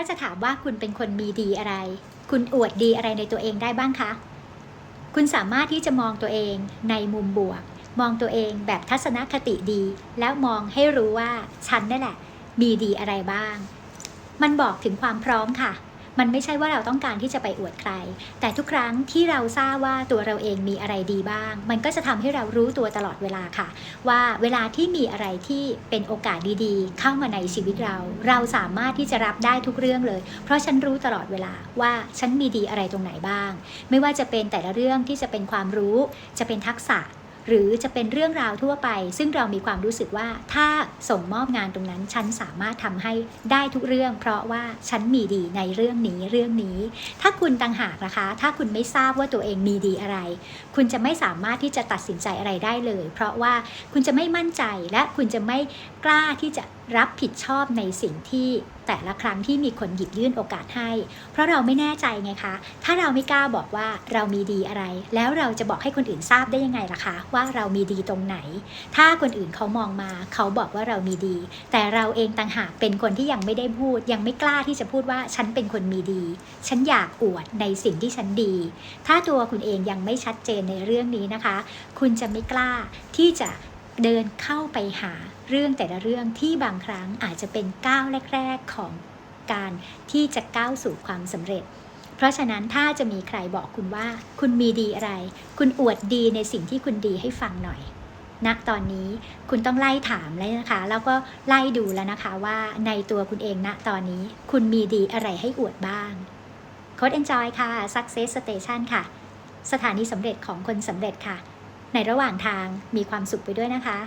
ถ้าจะถามว่าคุณเป็นคนมีดีอะไร คุณอวดดีอะไรในตัวเองได้บ้างคะ คุณสามารถที่จะมองตัวเองในมุมบวก มองตัวเองแบบทัศนคติดี แล้วมองให้รู้ว่าฉันนั่นแหละ มีดีอะไรบ้าง มันบอกถึงความพร้อมค่ะ มันไม่ใช่ว่าเราต้องการที่จะไปอวดใคร แต่ทุกครั้งที่เราทราบว่าตัวเราเองมีอะไรดีบ้าง มันก็จะทำให้เรารู้ตัวตลอดเวลาค่ะ ว่าเวลาที่มีอะไรที่เป็นโอกาสดีๆ เข้ามาในชีวิตเรา เราสามารถที่จะรับได้ทุกเรื่องเลย เพราะฉันรู้ตลอดเวลาว่าฉันมีดีอะไรตรงไหนบ้าง ไม่ว่าจะเป็นแต่ละเรื่องที่จะเป็นความรู้ จะเป็นทักษะ หรือจะเป็นเรื่องราวทั่วไป ซึ่งเรามีความรู้สึกว่าถ้าส่งมอบงานตรงนั้น ฉันสามารถทำให้ได้ทุกเรื่อง เพราะว่าฉันมีดีในเรื่องนี้เรื่องนี้ ถ้าคุณต่างหากนะคะ ถ้าคุณไม่ทราบว่าตัวเองมีดีอะไร คุณจะไม่สามารถที่จะตัดสินใจอะไรได้เลย เพราะว่าคุณจะไม่มั่นใจและคุณจะไม่กล้าที่จะรับผิดชอบในสิ่งที่ แต่ละครั้งที่มีคนหยิบยื่นโอกาสให้ เพราะเราไม่แน่ใจไงคะ ถ้าเราไม่กล้าบอกว่าเรามีดีอะไร แล้วเราจะบอกให้คนอื่นทราบได้ยังไงล่ะคะ ว่าเรามีดีตรงไหน ถ้าคนอื่นเขามองมา เขาบอกว่าเรามีดี แต่เราเองต่างหากเป็นคนที่ยังไม่ได้พูด ยังไม่กล้าที่จะพูดว่าฉันเป็นคนมีดี ฉันอยากอวดในสิ่งที่ฉันดี ถ้าตัวคุณเองยังไม่ชัดเจนในเรื่องนี้นะคะ คุณจะไม่กล้าที่จะ เดินเข้าไปหาเรื่องแต่ละเรื่องที่บางครั้งอาจจะเป็นก้าวแรก ๆ ของการที่จะก้าวสู่ความสำเร็จ เพราะฉะนั้นถ้าจะมีใครบอกคุณว่า คุณมีดีอะไร คุณอวดดีในสิ่งที่คุณดีให้ฟังหน่อยณตอนนี้คุณต้องไล่ถามแล้วนะคะ แล้วก็ไล่ดูแล้วนะคะว่าในตัวคุณเองณตอนนี้ คุณมีดีอะไรให้อวดบ้างโค้ด Enjoy ค่ะ Success Station ค่ะ สถานีสำเร็จของคนสำเร็จค่ะ ในระหว่างทางมีความสุขไปด้วยนะคะ